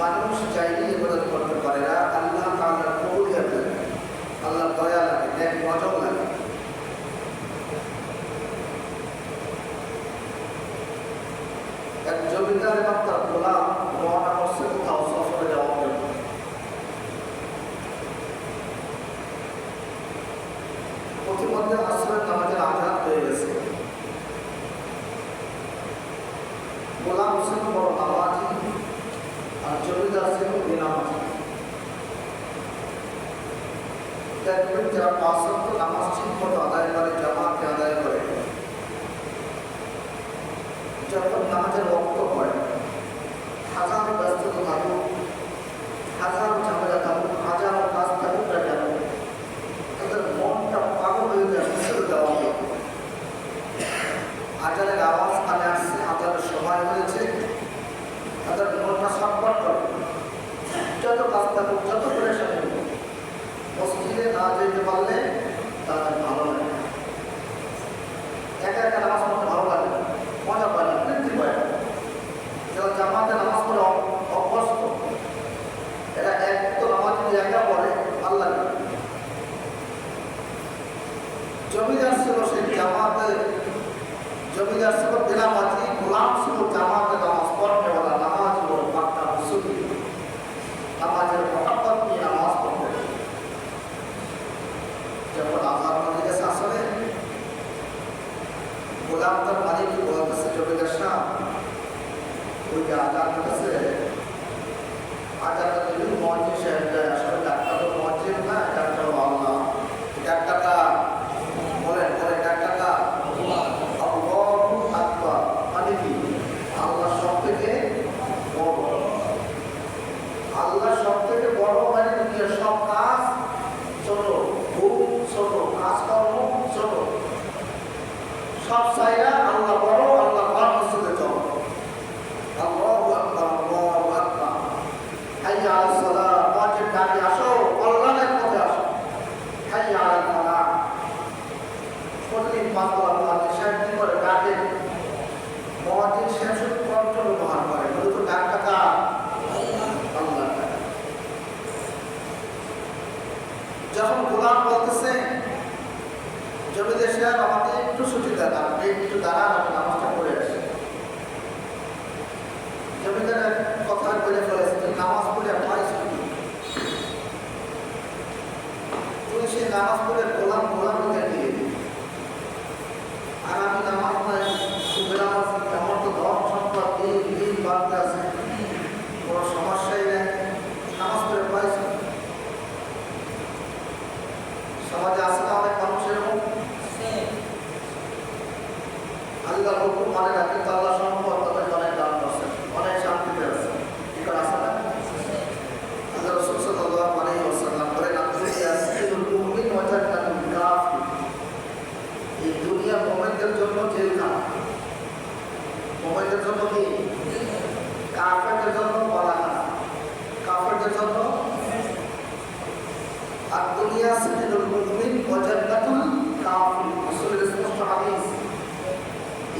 মানুষ চাইলে ইবাদত করতে পারে না। আল্লাহ তাআলার কবুলিয়াত লাগে আল্লাহ দয়া লাগে, নেক নজর লাগে। এক জমিদার এবং গোলাম আদায় করে জামাতে আদায় করে। যখন নামাজের রক্ত হয় হাজার ব্যস্ততা থাকুক হাজার রাস্তা পর্যন্ত মসজিদে না যেতে পারলে তাদের ভালো লাগে একা একা নামাজ পড়তে ভালো লাগে মজা পায় না পায় না। যারা জামাতে নামাজ পড়ে অভ্যস্ত, এরা এক তো নামাজ যদি একা পড়ে, ভালো লাগে জমিদার ছিল সেই জামাতে জমিদার ছিল দিলামাতি গোলাম ছিল জামাত। ছোট কাজকর্ম ছোট। সব চাইরা আল্লাহ বড় জমিতে স্যার আমাদের একটু ছুটি দেন আপনি একটু দাঁড়ান আপনি নামাজটা পড়ে আসেন জমিদার কথা বলে ফেলেছে, নামাজ পড়ে আপনার ছুটি। তুমি সেই নামাজ পড়ে আল্লাহর হুকুম মানে না কিন্তু আল্লাহ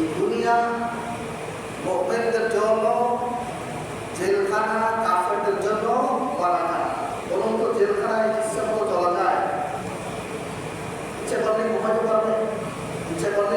এই দুনিয়া মোহমেনদের জন্য জেলখানা কাফেরদের জন্য বানানা বলুন তো জেলখানায় ইচ্ছা মতো চলা যায় ইচ্ছে করলে ঘুমাতে পারবে ইচ্ছে করলে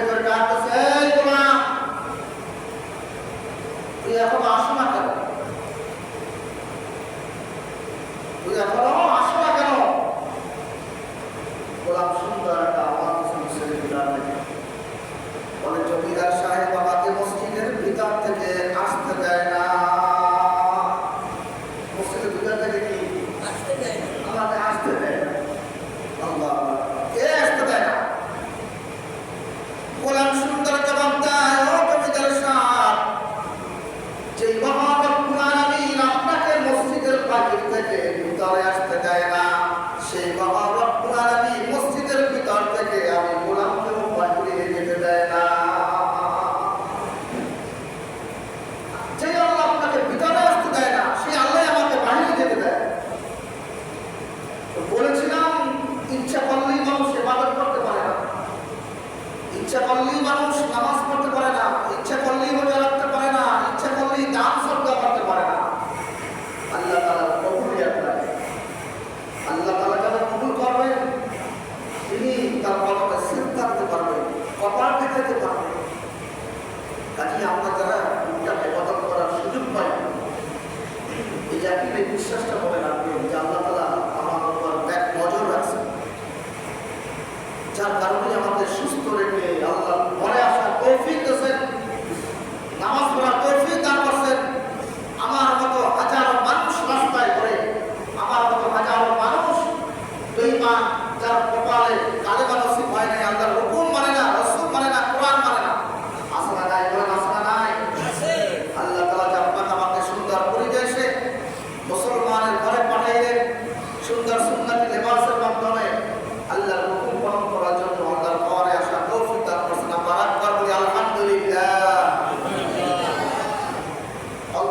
করে ডাকতেছে এই এখন আস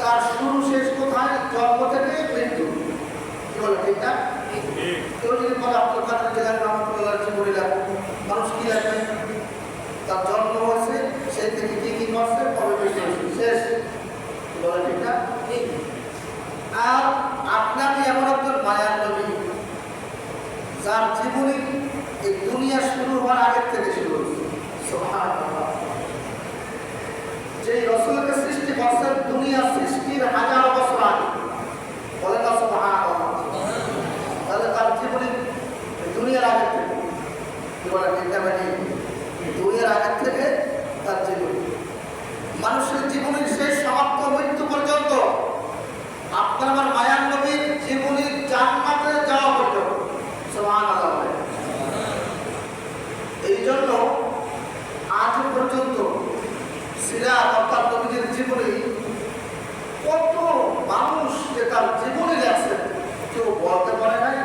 তার শুরু শেষ কোথায়? জন্ম থেকে মৃত্যু। কি বলে, ঠিক না? মানুষ কি লেখে তার জন্ম হয়েছে সেই থেকে কি করছে, কবে হয়েছে? শেষ। বলে, ঠিক আর আপনাকে এমন একজন মায়ার নবী, যার জীবনী এই দুনিয়া শুরু হওয়ার আগের থেকে শুরু হয়েছে। যে রসুলকে সৃষ্টি করছেন দুনিয়া সৃষ্টির হাজার বছর আগে বলে না, সুবহানাল্লাহ। তাহলে তার জীবনী দুনিয়ার আগের থেকে, কি বলে ঠিক না দুনিয়ার আগের থেকে তার জীবনী মানুষের জীবনের শেষ সমাপ্ত মৃত্যু পর্যন্ত আপনার আমার মায়ান নবীর জীবনীর জান্নাতে যাওয়া পর্যন্ত সুবহানাল্লাহ বলে। এই জন্য সিরাত অর্থাৎ নবীদের জীবনে কত মানুষ যে তার জীবনে যাচ্ছে কেউ বলতে পারে নাই।